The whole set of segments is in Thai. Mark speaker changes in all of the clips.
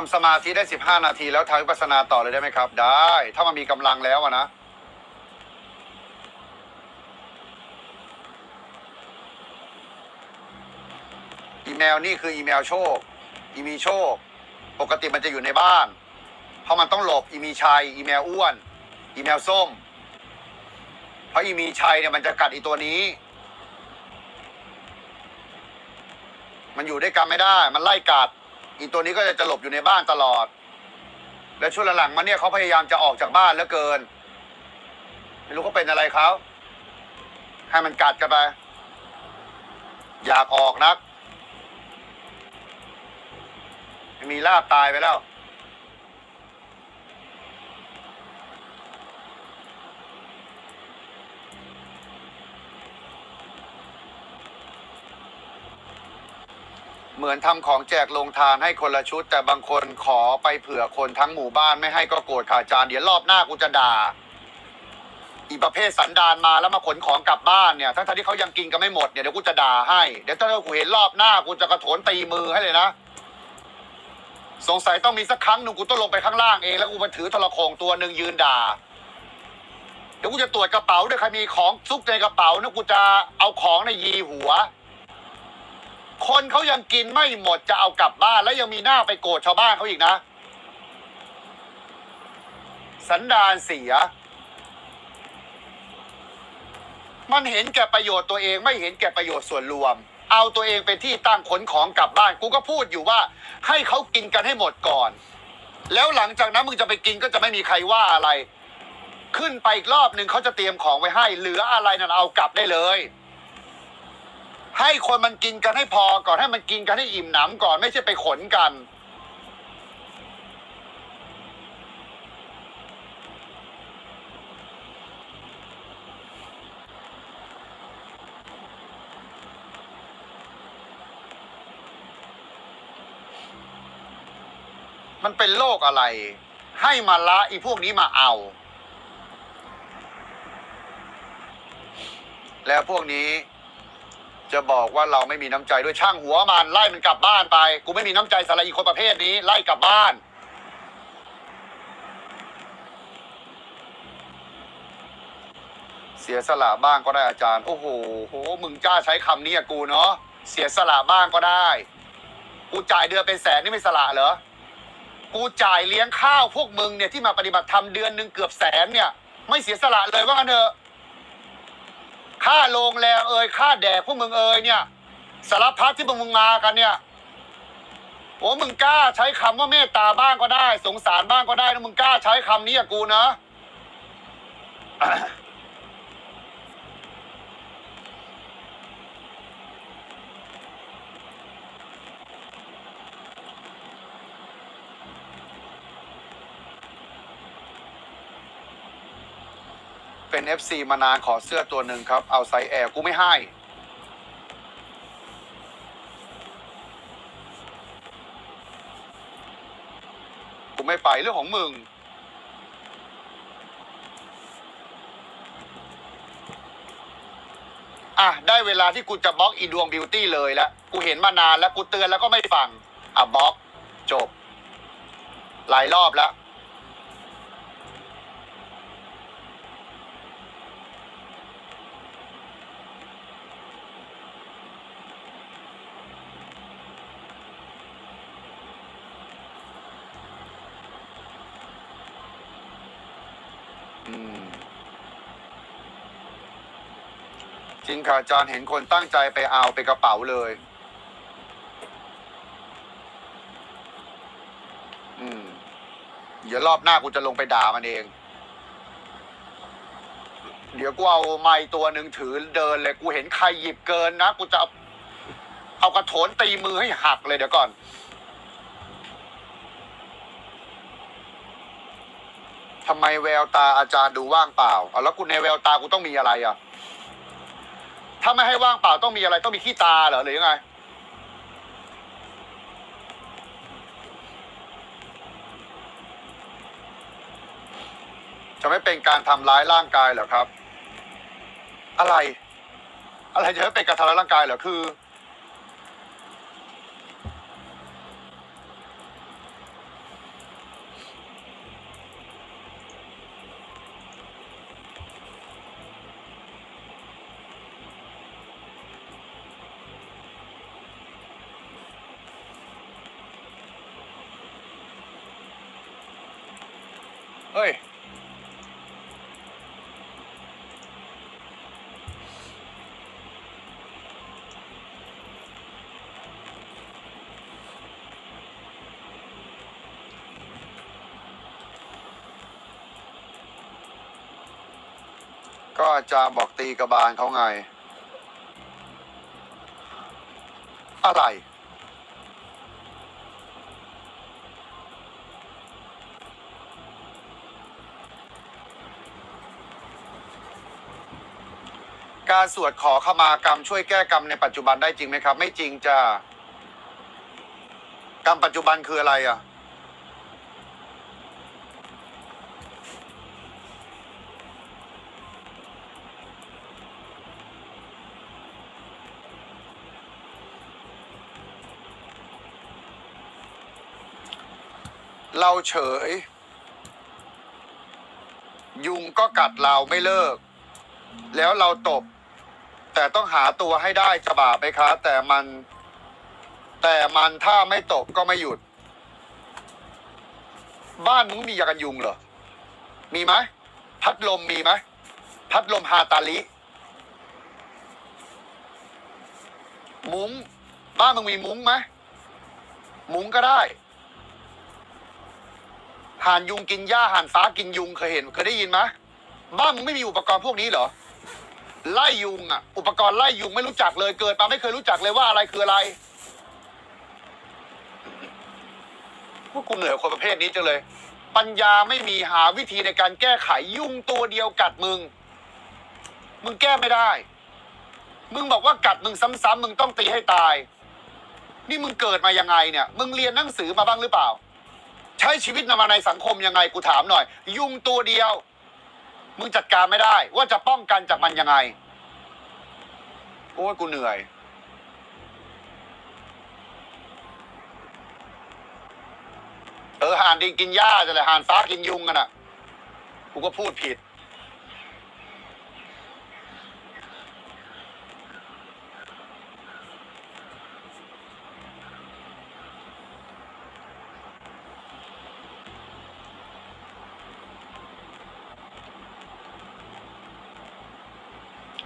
Speaker 1: ทำสมาธิได้สิบห้านาทีแล้วทำวิปัสสนาต่อเลยได้ไหมครับ ได้ ถ้ามันมีกำลังแล้วอะนะอีเมลนี่คืออีเมลโชค อีมีโชค ปกติมันจะอยู่ในบ้าน เพราะมันต้องหลบอีมีชัย อีเมลอ้วน อีเมลส้ม เพราะอีมีชัยเนี่ยมันจะกัดอีตัวนี้ มันอยู่ด้วยกันไม่ได้ มันไล่กัด อีตัวนี้ก็จะหลบอยู่ในบ้านตลอด และช่วงหลังๆมาเนี่ยเขาพยายามจะออกจากบ้านแล้วเกิน ไม่รู้เขาเป็นอะไรเขาให้มันกัดกันไป อยากออกนัก มีลาบตายไปแล้ว เหมือนทำของแจกลงทานให้คนละชุด แต่บางคนขอไปเผื่อคนทั้งหมู่บ้านไม่ให้ก็โกรธขาจานเดี๋ยวรอบหน้ากูจะด่า อีประเภทสันดานมาแล้วมาขนของกลับบ้านเนี่ยทั้งๆที่เขายังกินกันไม่หมดเนี่ยเดี๋ยวกูจะด่าให้เดี๋ยวถ้ากูเห็นรอบหน้ากูจะกระโถนตีมือให้เลยนะสงสัยต้องมีสักครั้งหนึ่งกูต้องลงไปข้างล่างเองแล้วกูมาถือโทรโขงตัวหนึ่งยืนด่าเดี๋ยวกูจะตรวจกระเป๋าด้วยใครมีของซุกในกระเป๋านะกูจะเอาของในยีหัว คนเขายังกินไม่หมดจะเอากลับบ้าน แล้วยังมีหน้าไปโกรธชาวบ้านเขาอีกนะ สันดานเสีย มันเห็นแก่ประโยชน์ตัวเองไม่เห็นแก่ประโยชน์ส่วนรวม เอาตัวเองเป็นที่ตั้งขนของกลับบ้าน กูก็พูดอยู่ว่า ให้เขากินกันให้หมดก่อน แล้วหลังจากนั้นมึงจะไปกินก็จะไม่มีใครว่าอะไร ขึ้นไปอีกรอบหนึ่งเขาจะเตรียมของไว้ให้ เหลืออะไรนั่นเอากลับได้เลย ให้คนมันกินกันให้พอก่อนให้มันกินกันให้อิ่มหนำก่อนไม่ใช่ไปขนกัน มันเป็นโรคอะไร ให้มาละอีพวกนี้มาเอา แล้วพวกนี้ จะบอกว่าเราไม่มีน้ำใจด้วยช่างหัวมันไล่มันกลับบ้านไป กูไม่มีน้ำใจสำหรับอีคนประเภทนี้ ไล่กลับบ้าน เสียสละบ้างก็ได้อาจารย์ โอ้โหโหมึงกล้าใช้คำนี้อะกูเนาะเสียสละบ้างก็ได้ กูจ่ายเดือนเป็นแสนนี่ไม่สละเหรอกูจ่ายเลี้ยงข้าวพวกมึงเนี่ยที่มาปฏิบัติธรรมเดือนหนึ่งเกือบแสนเนี่ย ไม่เสียสละเลยว่างั้นเถอะ ค่าโรงแรมเอ่ยค่าแดกพวกมึงเอ่ยเนี่ยสารพัดที่พวกมึงมากันเนี่ยโอ้มึงกล้าใช้คำว่าเมตตาบ้างก็ได้ สงสารบ้างก็ได้นะมึงกล้าใช้คำนี้กับกูนะ เป็น FC มานานขอเสื้อตัวหนึ่งครับ เอาไซส์แอร์กูไม่ให้ กูไม่ไปเรื่องของมึง อะ ได้เวลาที่กูจะบล็อกอีดวงบิวตี้เลยแล้ว กูเห็นมานานแล้ว กูเตือนแล้วก็ไม่ฟัง อะบล็อก จบ หลายรอบแล้ว จริงค่ะอาจารย์เห็นคนตั้งใจไปเอาไปกระเป๋าเลย อืม เดี๋ยวรอบหน้ากูจะลงไปด่ามันเอง เดี๋ยวกูเอาไม้ตัวหนึ่งถือเดินเลย กูเห็นใครหยิบเกินนะ กูจะเอาเอากระโถนตีมือให้หักเลยเดี๋ยวก่อน ทำไมแววตาอาจารย์ดูว่างเปล่าเอาแล้วกูในแววตากูต้องมีอะไรอะ ถ้าไม่ให้ว่างเปล่าต้องมีอะไรต้องมีขี้ตาเหรอหรือยังไง จะไม่เป็นการทำร้ายร่างกายเหรอครับ อะไร อะไรจะไม่เป็นการทำร้ายร่างกายเหรอคือ ฮ้ย ก็อาจารย์บอกตีกระบาลเขาไง อะไร การสวดขอขมากรรมช่วยแก้กรรมในปัจจุบันได้จริงไหมครับ ไม่จริงจ้ากรรมปัจจุบันคืออะไรอะเราเฉย ยุงก็กัดเราไม่เลิก แล้วเราตบ แต่ต้องหาตัวให้ได้จะบาปไหมคะแต่มัน แต่มันถ้าไม่ตบก็ไม่หยุด บ้านมึงมียากันยุงเหรอ มีไหมพัดลมมีไหมพัดลมฮาตาลิ มุ้งบ้านมึงมีมุ้งไหมมุ้งก็ได้ห่านยุงกินหญ้าห่านฟ้ากินยุงเคยเห็นเคยได้ยินไหมบ้านมึงไม่มีอุปกรณ์พวกนี้เหรอ ไล่ยุงอะ อุปกรณ์ไล่ยุงไม่รู้จักเลยเกิดมาไม่เคยรู้จักเลยว่าอะไรคืออะไรพวกกูเหนื่อยคนประเภทนี้จังเลย ปัญญาไม่มีหาวิธีในการแก้ไขยุงตัวเดียวกัดมึง มึงแก้ไม่ได้ มึงบอกว่ากัดมึงซ้ำๆมึงต้องตีให้ตาย นี่มึงเกิดมายังไงเนี่ย มึงเรียนหนังสือมาบ้างหรือเปล่า ใช้ชีวิตมาในสังคมยังไงกูถามหน่อย ยุงตัวเดียว มึงจัดการไม่ได้ ว่าจะป้องกันจากมันยังไง โอ้ยกูเหนื่อย เออห่านดิงกินหญ้าจะเลยห่านฟ้ากินยุงกันอะ กูก็พูดผิด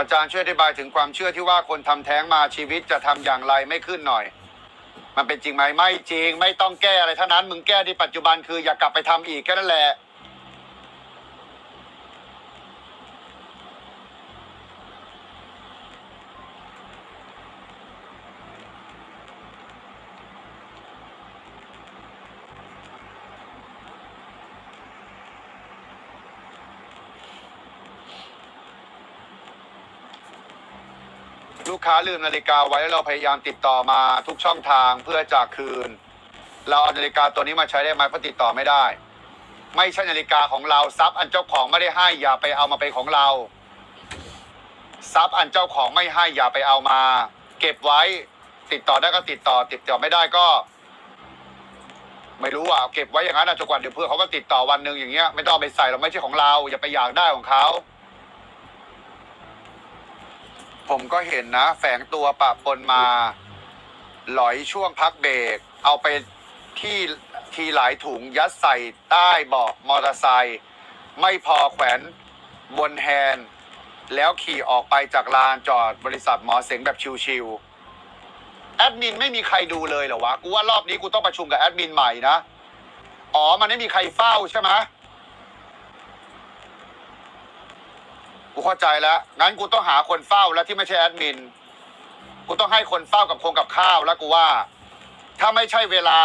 Speaker 1: อาจารย์ช่วยอธิบายถึงความเชื่อที่ว่าคนทำแท้งมาชีวิตจะทำอย่างไรไม่ขึ้นหน่อย มันเป็นจริงไหมไม่จริง ไม่ต้องแก้อะไรเท่านั้น มึงแก้ที่ปัจจุบันคืออย่ากลับไปทำอีกแค่นั้นแหละ ลูกค้าลืมนาฬิกาไว้แล้วเราพยายามติดต่อมาทุกช่องทางเพื่อจะคืน เราเอานาฬิกาตัวนี้มาใช้ได้ไหมเพราะติดต่อไม่ได้ ไม่ใช่นาฬิกาของเราทรัพย์อันเจ้าของไม่ได้ให้อย่าไปเอามาเป็นของเราทรัพย์อันเจ้าของไม่ให้อย่าไปเอามา เก็บไว้ ติดต่อได้ก็ติดต่อ ติดต่อไม่ได้ก็ ไม่รู้อะเก็บไว้อย่างนั้นนะจนกว่าเดี๋ยวเพื่อเขาก็ติดต่อวันหนึ่งอย่างเงี้ยไม่ต้องไปใส่เราไม่ใช่ของเรา อย่าไปอยากได้ของเขา ผมก็เห็นนะ แฝงตัวปะปนมา หลอยช่วงพักเบรกเอาไปที่ทีหลายถุงยัดใส่ใต้เบาะมอเตอร์ไซค์ไม่พอแขวนบนแฮนด์แล้วขี่ออกไปจากลานจอดบริษัทหมอเสงแบบชิวๆแอดมินไม่มีใครดูเลยเหรอวะ กูว่ารอบนี้กูต้องประชุมกับแอดมินใหม่นะ อ๋อ มันไม่มีใครเฝ้าใช่ไหม กูเข้าใจแล้ว งั้นกูต้องหาคนเฝ้าแล้วที่ไม่ใช่แอดมิน กูต้องให้คนเฝ้ากับคงกับข้าวแล้วกูว่า ถ้าไม่ใช่เวลา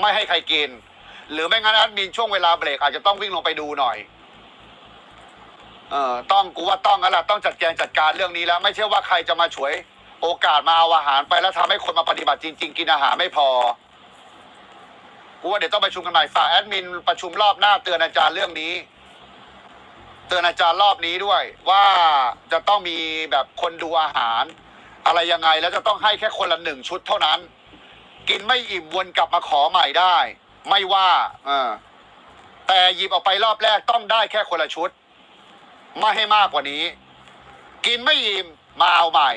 Speaker 1: ไม่ให้ใครกิน หรือไม่งั้นแอดมินช่วงเวลาเบรกอาจจะต้องวิ่งลงไปดูหน่อย เออต้องกูว่าต้องแล้วล่ะต้องจัดแจงจัดการเรื่องนี้แล้ว ไม่ใช่ว่าใครจะมาฉวย โอกาสมาเอาอาหารไปแล้วทำให้คนมาปฏิบัติจริง ๆ กินอาหารไม่พอ กูว่าเดี๋ยวต้องประชุมกันใหม่ฝากแอดมินประชุมรอบหน้าเตือนอาจารย์เรื่องนี้ เตือนอาจารย์รอบนี้ด้วย ว่าจะต้องมีแบบคนดูอาหาร อะไรยังไงแล้วจะต้องให้แค่คนละหนึ่งชุดเท่านั้น กินไม่อิ่มวนกลับมาขอใหม่ได้ ไม่ว่าเออแต่หยิบออกไปรอบแรกต้องได้แค่คนละชุด ไม่ให้มากกว่านี้ กินไม่อิ่มมาเอาใหม่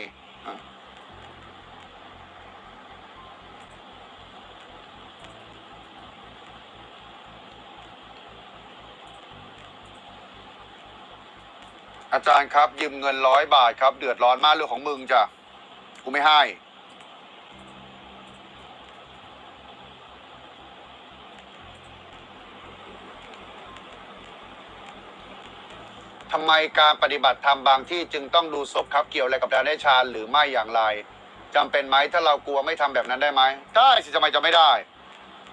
Speaker 1: อาจารย์ครับ ยืมเงินร้อยบาทครับ เดือดร้อนมากเรื่องของมึงจ้ะกูไม่ให้ ทำไมการปฏิบัติธรรมบางที่จึงต้องดูศพครับเกี่ยวอะไรกับการได้ฌานหรือไม่อย่างไรจำเป็นไหมถ้าเรากลัวไม่ทำแบบนั้นได้ไหมได้สิทำไมจะไม่ได้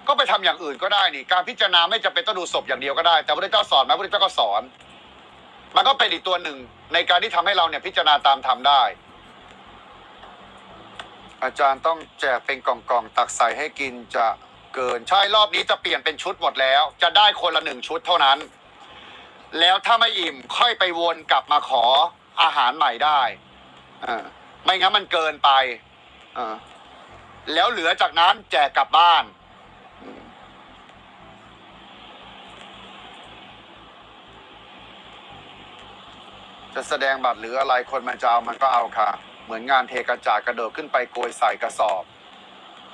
Speaker 1: ก็ไปทำอย่างอื่นก็ได้นี่ การพิจารณาไม่จำเป็นต้องดูศพอย่างเดียวก็ได้ แต่พระพุทธเจ้าสอนไหมพระพุทธเจ้าก็สอน มันก็เป็นอีกตัวหนึ่งในการที่ทำให้เราเนี่ยพิจารณาตามธรรมได้ อาจารย์ต้องแจกเป็นกล่องๆตักใส่ให้กินจะเกิน ใช่รอบนี้จะเปลี่ยนเป็นชุดหมดแล้ว จะได้คนละหนึ่งชุดเท่านั้น แล้วถ้าไม่อิ่มค่อยไปวนกลับมาขออาหารใหม่ได้อ่าไม่งั้นมันเกินไปอ่าแล้วเหลือจากนั้นแจกกลับบ้าน จะแสดงบัตรหรืออะไรคนมันจะเอามันก็เอาค่ะ เหมือนงานเทกระจาดกระโดดขึ้นไปโกยใส่กระสอบ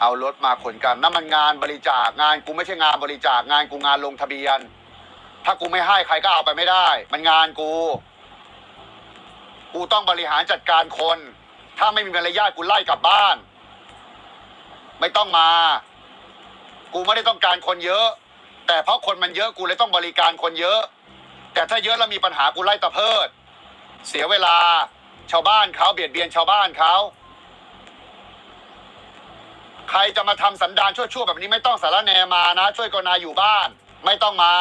Speaker 1: เอารถมาขนกันนั่นมันงานบริจาคงานกูไม่ใช่งานบริจาคงานกูงานลงทะเบียน ถ้ากูไม่ให้ใครก็เอาไปไม่ได้ มันงานกู กูต้องบริหารจัดการคน ถ้าไม่มีมารยาทกูไล่กลับบ้าน ไม่ต้องมา กูไม่ได้ต้องการคนเยอะ แต่เพราะคนมันเยอะกูเลยต้องบริการคนเยอะ แต่ถ้าเยอะแล้วมีปัญหากูไล่ตะเพิด เสียเวลาชาวบ้านเขาเบียดเบียนชาวบ้านเขาใครจะมาทำสันดานชั่วๆแบบนี้ไม่ต้องสารแหนมานะ ช่วยกรณาอยู่บ้าน ไม่ต้องมา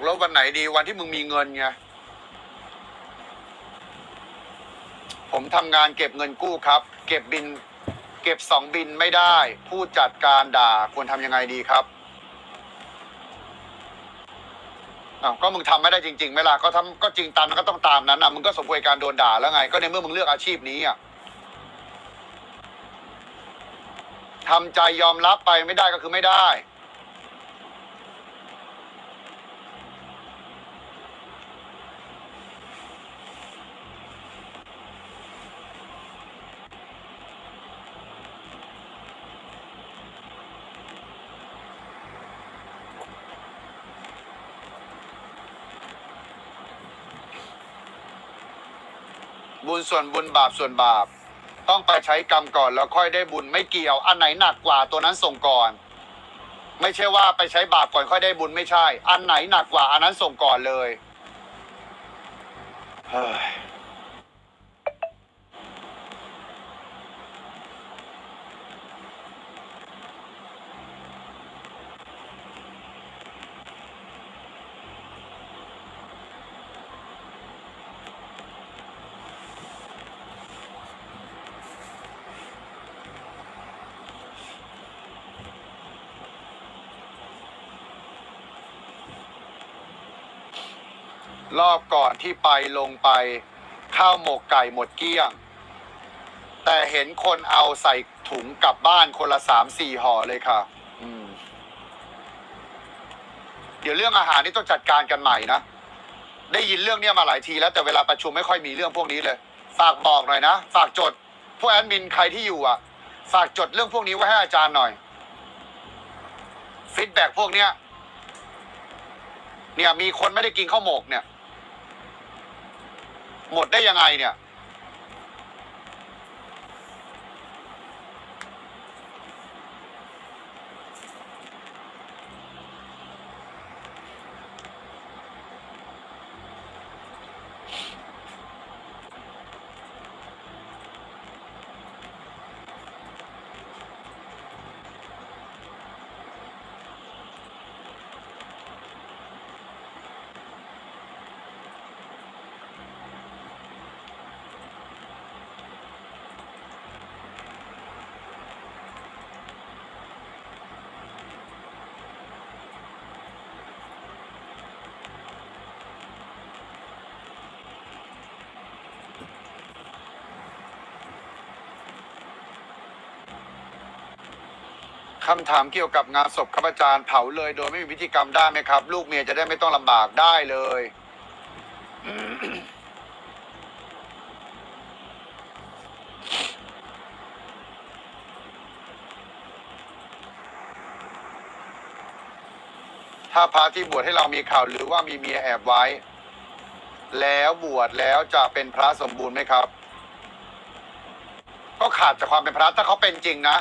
Speaker 1: ออกรถวันไหนดีวันที่มึงมีเงินไงผมทำงานเก็บเงินกู้ครับ เก็บบิน เก็บสองบินไม่ได้ ผู้จัดการด่าควรทำยังไงดีครับอ้าวก็มึงทำไม่ได้จริงๆไหมล่ะก็ทำก็จริงตามมันก็ต้องตามนั้นอะมึงก็สมควรการโดนด่าแล้วไง ก็ในเมื่อมึงเลือกอาชีพนี้อะทำใจยอมรับไปไม่ได้ก็คือไม่ได้ บุญส่วนบุญบาปส่วนบาป ต้องไปใช้กรรมก่อนแล้วค่อยได้บุญไม่เกี่ยว อันไหนหนักกว่าตัวนั้นส่งก่อน ไม่ใช่ว่าไปใช้บาปก่อนค่อยได้บุญไม่ใช่ อันไหนหนักกว่าอันนั้นส่งก่อนเลยเฮ้ย รอบก่อนที่ไปลงไปข้าวหมกไก่หมดเกลี้ยง แต่เห็นคนเอาใส่ถุงกลับบ้านคนละสามสี่ห่อเลยค่ะ อืม เดี๋ยวเรื่องอาหารนี่ต้องจัดการกันใหม่นะ ได้ยินเรื่องเนี้ยมาหลายทีแล้วแต่เวลาประชุมไม่ค่อยมีเรื่องพวกนี้เลย ฝากบอกหน่อยนะ ฝากจด พวกแอดมินใครที่อยู่อะ ฝากจดเรื่องพวกนี้ไว้ให้อาจารย์หน่อยฟีดแบ็พวกเนี้ยเนี่ยมีคนไม่ได้กินข้าวหมกเนี่ย หมดได้ยังไงเนี่ย คำถามเกี่ยวกับงานศพข้าพเจ้าเผาเลย โดยไม่มีพิธีกรรมได้ไหมครับ ลูกเมียจะได้ไม่ต้องลำบากได้เลย ถ้าพระที่บวชให้เรามีข่าวหรือว่ามีเมียแอบไว้ แล้วบวชแล้วจะเป็นพระสมบูรณ์ไหมครับ ก็ขาดจากความเป็นพระถ้าเขาเป็นจริงนะ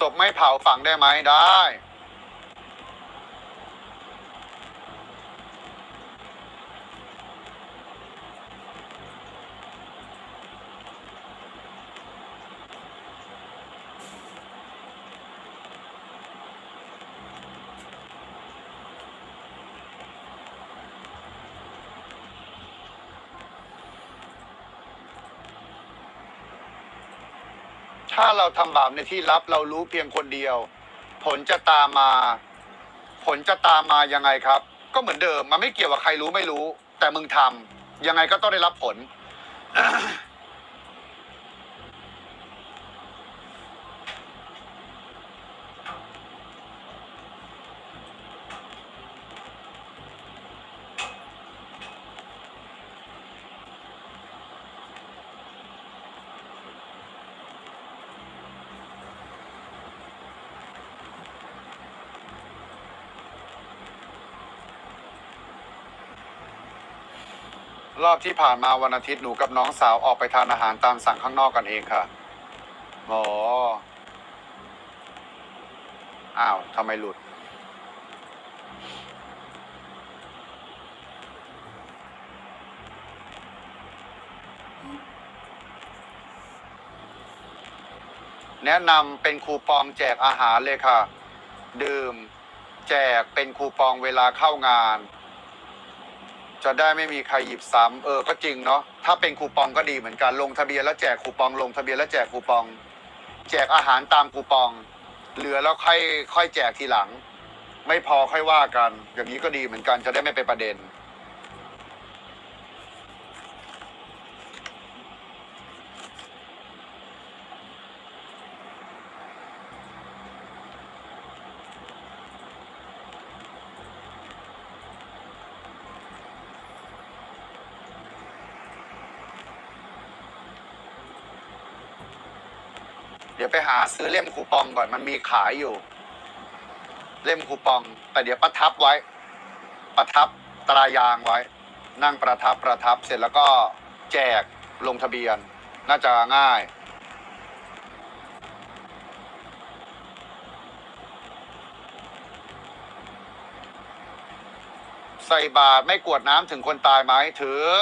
Speaker 1: ศพไม่เผาฝังได้ไหมได้ ถ้าเราทำบาปในที่ลับเรารู้เพียงคนเดียว ผลจะตามมา ผลจะตามมายังไงครับ ก็เหมือนเดิมมันไม่เกี่ยวกับใครรู้ไม่รู้ แต่มึงทำยังไงก็ต้องได้รับผล รอบที่ผ่านมาวันอาทิตย์หนูกับน้องสาวออกไปทานอาหารตามสั่งข้างนอกกันเองค่ะอ๋ออ้าวทำไมหลุด แนะนำเป็นคูปองแจกอาหารเลยค่ะ ดื่ม แจกเป็นคูปองเวลาเข้างาน จะได้ไม่มีใครหยิบซ้ำเออก็จริงเนาะถ้าเป็นคูปองก็ดีเหมือนกันลงทะเบียนแล้วแจกคูปองลงทะเบียนแล้วแจกคูปอง แจกอาหารตามคูปอง เหลือแล้วค่อยค่อยแจกทีหลัง ไม่พอค่อยว่ากัน อย่างนี้ก็ดีเหมือนกันจะได้ไม่เป็นประเด็น ดี๋ยวไปหาซื้อเล่มคูปองก่อนมันมีขายอยู่ เล่มคูปอง แต่เดี๋ยวประทับไว้ ประทับตรายางไว้ นั่งประทับประทับเสร็จแล้วก็แจกลงทะเบียน น่าจะง่ายใส่บาตรไม่กวดน้ำถึงคนตายไหมถึง